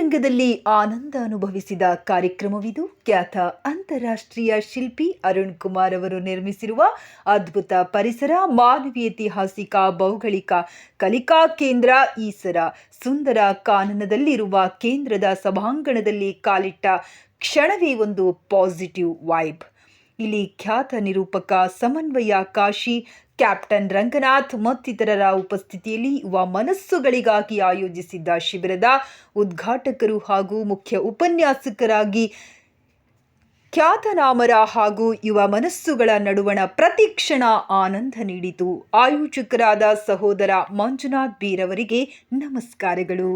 ಜೀವನದಲ್ಲಿ ಆನಂದ ಅನುಭವಿಸಿದ ಕಾರ್ಯಕ್ರಮವಿದು ಖ್ಯಾತ ಅಂತಾರಾಷ್ಟ್ರೀಯ ಶಿಲ್ಪಿ ಅರುಣ್ ಕುಮಾರ್ ಅವರು ನಿರ್ಮಿಸಿರುವ ಅದ್ಭುತ ಪರಿಸರ ಮಾನವೀಯತಿಹಾಸಿಕ ಭೌಗೋಳಿಕ ಕಲಿಕಾ ಕೇಂದ್ರ ಈಸರ ಸುಂದರ ಕಾನನದಲ್ಲಿರುವ ಕೇಂದ್ರದ ಸಭಾಂಗಣದಲ್ಲಿ ಕಾಲಿಟ್ಟ ಕ್ಷಣವೇ ಒಂದು ಪಾಸಿಟಿವ್ ವೈಬ್. ಇಲ್ಲಿ ಖ್ಯಾತ ನಿರೂಪಕ ಸಮನ್ವಯ ಕಾಶಿ, ಕ್ಯಾಪ್ಟನ್ ರಂಗನಾಥ್ ಮತ್ತಿತರರ ಉಪಸ್ಥಿತಿಯಲ್ಲಿ ಯುವ ಮನಸ್ಸುಗಳಿಗಾಗಿ ಆಯೋಜಿಸಿದ್ದ ಶಿಬಿರದ ಉದ್ಘಾಟಕರು ಹಾಗೂ ಮುಖ್ಯ ಉಪನ್ಯಾಸಕರಾಗಿ ಖ್ಯಾತನಾಮರ ಹಾಗೂ ಯುವ ಮನಸ್ಸುಗಳ ನಡುವಣ ಪ್ರತಿಕ್ಷಣ ಆನಂದ ನೀಡಿತು. ಆಯೋಜಕರಾದ ಸಹೋದರ ಮಂಜುನಾಥ್ ಬೀರವರಿಗೆ ನಮಸ್ಕಾರಗಳು.